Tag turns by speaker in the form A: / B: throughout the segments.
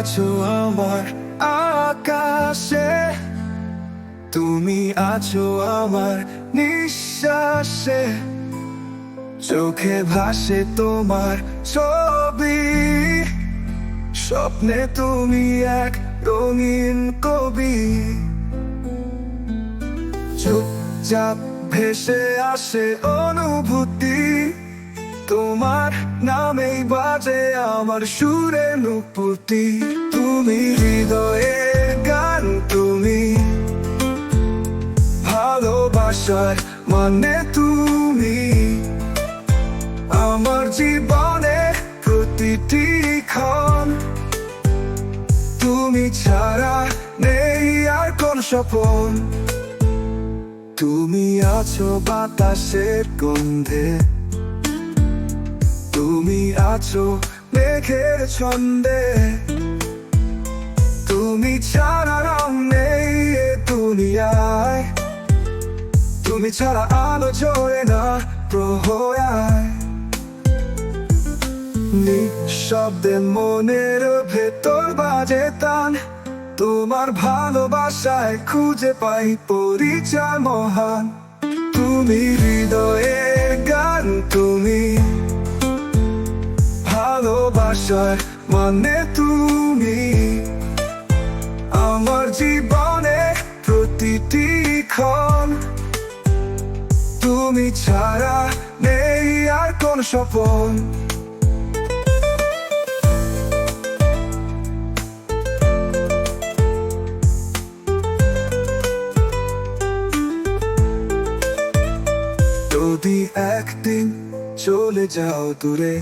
A: আছো আমার আকাশে। তুমি আছো আমার নিঃশ্বাসে। চোখে ভাসে তোমার ছবি। স্বপ্নে তুমি এক রঙিন কবি। চুপচাপ ভেসে আসে অনুভূতি। তোমার নামেই বাজে আমার সুরে নুপুতি তুমি হৃদয়ে গান, তুমি ভালোবাসার মানে তুমি। আমার জীবনে প্রতিটি ক্ষণ তুমি ছাড়া নেই আর কোন স্বপন। তুমি আছো বাতাসের গন্ধে। আছো মেঘের ছন্দে। তুমি ছাড়া রং নেই দুনিয়ায়। তুমি ছাড়া আলো জ্বলে না প্রহয়ায় নিঃশব্দে মনের ভেতর বাজে টান তোমার ভালোবাসায় খুঁজে পাই পরিচয় মহান। তুমি হৃদয়ের গান, তুমি ভালোবাসার মানে তুমি? আমার জীবনে প্রতিটি ক্ষণ তুমি ছাড়া নেই আর কোন স্বপন। যদি একদিন চলে যাও দূরে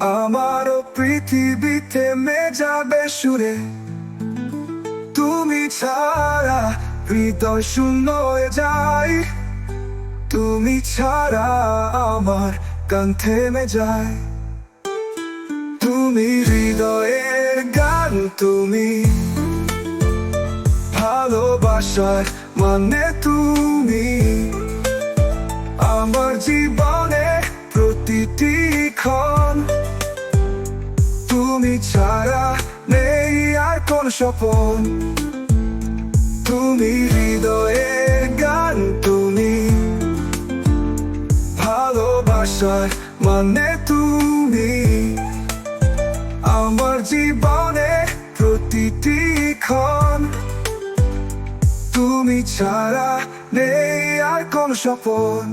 A: আমারও পৃথিবী থেমে যাবে সুরে। তুমি ছাড়া হৃদয় শূন্য যায়। তুমি ছাড়া আমার গান থেমে যায়। তুমি হৃদয়ের গান, তুমি ভালোবাসার মানে তুমি। আমার জীবনে প্রতিটি ক্ষণ তুমি ছাড়া নেই আর কোন স্বপন। তুমি হৃদয়ে গান, তুমি ভালোবাসার মানে তুমি। আমার জীবনে প্রতিটি ক্ষণ তুমি ছাড়া নেই আর কোন স্বপন।